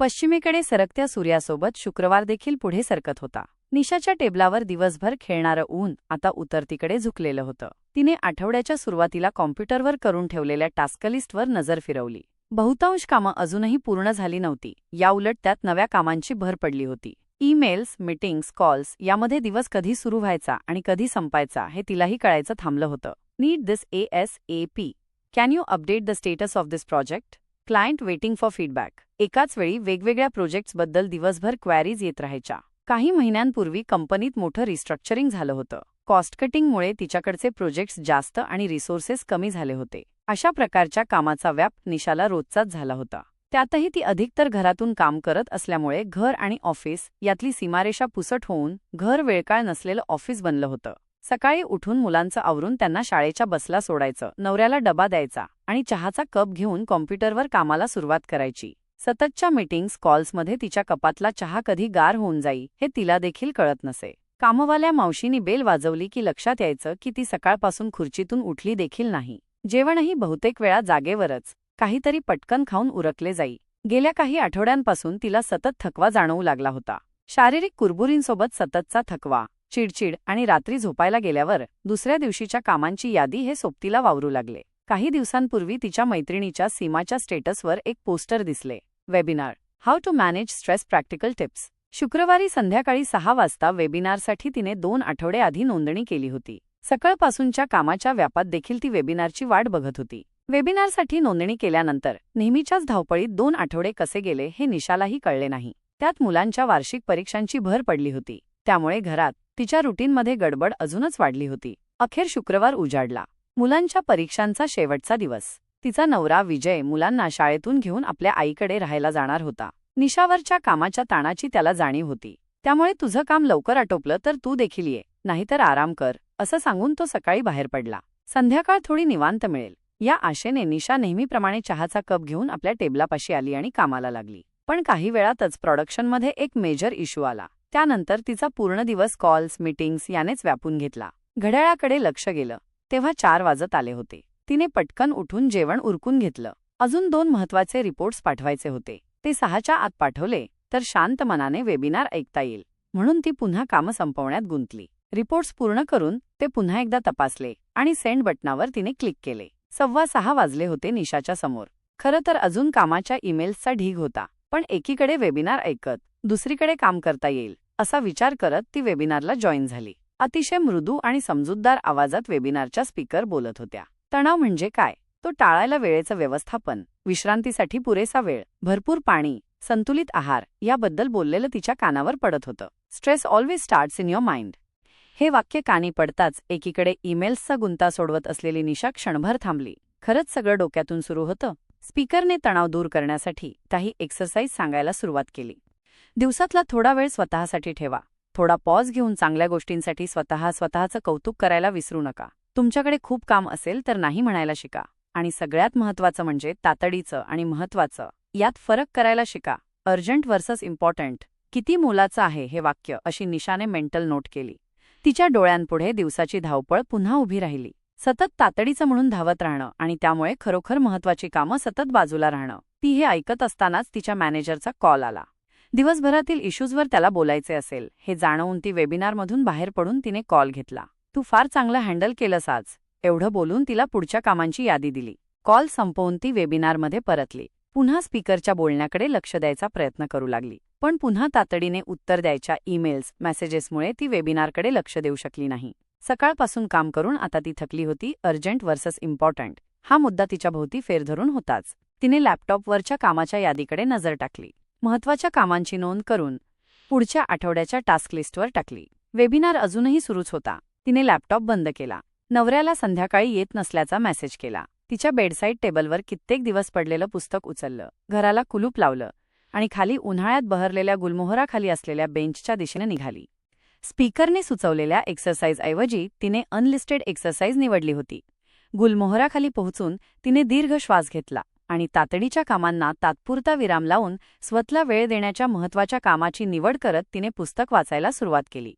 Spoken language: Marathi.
पश्चिमेकडे सरकत्या सूर्यासोबत शुक्रवार देखील पुढे सरकत होता. निशाच्या टेबलावर दिवसभर खेळणारं ऊन आता उतरतीकडे झुकलेलं होतं. तिने आठवड्याच्या सुरुवातीला कॉम्प्युटरवर करून ठेवलेल्या टास्कलिस्टवर नजर फिरवली. बहुतांश कामं अजूनही पूर्ण झाली नव्हती. याउलट त्यात नव्या कामांची भर पडली होती. ईमेल्स मीटिंग्स कॉल्स यामध्ये दिवस कधी सुरू व्हायचा आणि कधी संपायचा हे तिलाही कळायचं थांबलं होतं. Need this A S A P. Can you update the status of this project? Client waiting for feedback एकाच वेळी वेगवेगळ्या प्रोजेक्ट्सबद्दल दिवसभर क्वॅरीज येत राहायच्या. काही महिन्यांपूर्वी कंपनीत मोठं रिस्ट्रक्चरिंग झालं होतं. कॉस्ट कटिंगमुळे तिच्याकडचे प्रोजेक्ट्स जास्त आणि रिसोर्सेस कमी झाले होते. अशा प्रकारच्या कामाचा व्याप निशाला रोजचाच झाला होता. त्यातही ती अधिकतर घरातून काम करत असल्यामुळे घर आणि ऑफिस यातली सीमारेषा पुसट होऊन घर वेळकाळ नसलेलं ऑफिस बनलं होतं. सकाळी उठून मुलांचं आवरून त्यांना शाळेच्या बसला सोडायचं नवऱ्याला डबा द्यायचा आणि चहाचा कप घेऊन कॉम्प्युटरवर कामाला सुरुवात करायची. सततच्या मीटिंग्स कॉल्समध्ये तिच्या कपातला चहा कधी गार होऊन जाई हे तिला देखील कळत नसे. कामवाल्या मावशीनी बेल वाजवली की लक्षात यायचं की ती सकाळपासून खुर्चीतून उठली देखील नाही. जेवणही बहुतेक वेळा जागेवरच काहीतरी पटकन खाऊन उरकले जाई. गेल्या काही आठवड्यांपासून तिला सतत थकवा जाणवू लागला होता. शारीरिक कुरबुरींसोबत सततचा थकवा चिडचिड आणि रात्री झोपायला गेल्यावर दुसऱ्या दिवशीच्या कामांची यादी हे सोबतीला वावरू लागले. काही दिवसांपूर्वी तिच्या मैत्रिणीच्या सीमाच्या स्टेटसवर एक पोस्टर दिसले. Webinar. How to manage stress practical tips. शुक्रवारी संध्याकाळी सहा वाजता वेबिनारसाठी तिने दोन आठवडे आधी नोंदणी केली होती. सकाळपासूनच्या कामाच्या व्यापात देखील ती वेबिनारची वाट बघत होती. वेबिनारसाठी नोंदणी केल्यानंतर नेहमीच्याच धावपळीत दोन आठवडे कसे गेले हे निशालाही कळले नाही. त्यात मुलांच्या वार्षिक परीक्षांची भर पडली होती. त्यामुळे घरात तिच्या रुटीनमध्ये गडबड अजूनच वाढली होती. अखेर शुक्रवार उजाडला. मुलांच्या परीक्षांचा शेवटचा दिवस. तिचा नवरा विजय मुलांना शाळेतून घेऊन आपल्या आईकडे राहायला जाणार होता. निशावरच्या कामाच्या ताणाची त्याला जाणीव होती. त्यामुळे तुझं काम लवकर आटोपलं तर तू देखील ये नाहीतर आराम कर असं सांगून तो सकाळी बाहेर पडला. संध्याकाळ थोडी निवांत मिळेल. या आशेने निशा नेहमीप्रमाणे चहाचा कप घेऊन आपल्या टेबलापाशी आली आणि कामाला लागली. पण काही वेळातच प्रॉडक्शनमध्ये एक मेजर इश्यू आला. त्यानंतर तिचा पूर्ण दिवस कॉल्स मीटिंग्स यानेच व्यापून घेतला. घड्याळाकडे लक्ष गेलं. तेव्हा चार वाजत आले होते. तिने पटकन उठून जेवण उरकून घेतलं. अजून दोन महत्त्वाचे रिपोर्ट्स पाठवायचे होते. ते सहाच्या आत पाठवले तर शांत मनाने वेबिनार ऐकता येईल. म्हणून ती पुन्हा कामं संपवण्यात गुंतली. रिपोर्ट्स पूर्ण करून ते पुन्हा एकदा तपासले आणि सेंड बटनावर तिने क्लिक केले. सव्वा सहा वाजले होते निशाच्या समोर. खरं तर अजून कामाच्या ईमेल्सचा ढीग होता पण एकीकडे वेबिनार ऐकत दुसरीकडे काम करता येईल असा विचार करत ती वेबिनारला जॉईन झाली. अतिशय मृदू आणि समजूतदार आवाजात वेबिनारच्या स्पीकर बोलत होत्या. तणाव म्हणजे काय? तो टाळायला वेळेचं व्यवस्थापन विश्रांतीसाठी पुरेसा वेळ भरपूर पाणी संतुलित आहार याबद्दल बोललेलं तिच्या कानावर पडत होतं. Stress always starts in your mind. हे वाक्य कानी पडताच एकीकडे ईमेल्सचा गुंता सोडवत असलेली निशा क्षणभर थांबली. खरंच सगळं डोक्यातून सुरू होतं. स्पीकरने तणाव दूर करण्यासाठी काही एक्सरसाइज सांगायला सुरुवात केली. दिवसातला थोडा वेळ स्वतःसाठी ठेवा. थोडा पॉज घेऊन चांगल्या गोष्टींसाठी स्वतः स्वतःचं कौतुक करायला विसरू नका. तुमच्याकडे खूप काम असेल तर नाही म्हणायला शिका. आणि सगळ्यात महत्वाचं म्हणजे तातडीचं आणि महत्वाचं यात फरक करायला शिका. अर्जंट वर्सेस इम्पॉर्टंट किती मोलाचं आहे हे वाक्य अशी निशाने मेंटल नोट केली. तिच्या डोळ्यांपुढे दिवसाची धावपळ पुन्हा उभी राहिली. सतत तातडीचं म्हणून धावत राहणं आणि त्यामुळे खरोखर महत्वाची कामं सतत बाजूला राहणं ती हे ऐकत असतानाच तिच्या मॅनेजरचा कॉल आला. दिवसभरातील इश्यूजवर त्याला बोलायचे असेल. हे जाणवून ती वेबिनारमधून बाहेर पडून तिने कॉल घेतला. तू फार चांगलं हँडल केलंस आज. एवढं बोलून तिला पुढच्या कामांची यादी दिली. कॉल संपवून ती वेबिनारमध्ये परतली. पुन्हा स्पीकरच्या बोलण्याकडे लक्ष द्यायचा प्रयत्न करू लागली. पण पुन्हा तातडीने उत्तर द्यायच्या ईमेल्स मेसेजेसमुळे ती वेबिनारकडे लक्ष देऊ शकली नाही. सकाळपासून काम करून आता ती थकली होती अर्जंट वर्सेस इम्पॉर्टंट. हा मुद्दा तिच्या भोवती होताच. तिने लॅपटॉपवरच्या कामाच्या यादीकडे नजर टाकली. महत्त्वाच्या कामांची नोंद करून पुढच्या आठवड्याच्या टास्क लिस्टवर टाकली. वेबिनार अजूनही सुरूच होता. तिने लॅपटॉप बंद केला. नवऱ्याला संध्याकाळी येत नसल्याचा मेसेज केला. तिच्या बेडसाईड टेबलवर कित्येक दिवस पडलेलं पुस्तक उचललं. घराला कुलूप लावलं आणि खाली उन्हाळ्यात बहरलेल्या गुलमोहराखाली असलेल्या बेंचच्या दिशेने निघाली. स्पीकरने सुचवलेल्या एक्सरसाइजऐवजी तिने अनलिस्टेड एक्सरसाइज निवडली होती. गुलमोहराखाली पोहोचून तिने दीर्घ श्वास घेतला. आणि तातडीच्या कामांना तात्पुरता विराम लावून स्वतःला वेळ देण्याच्या महत्त्वाच्या कामाची निवड करत तिने पुस्तक वाचायला सुरुवात केली.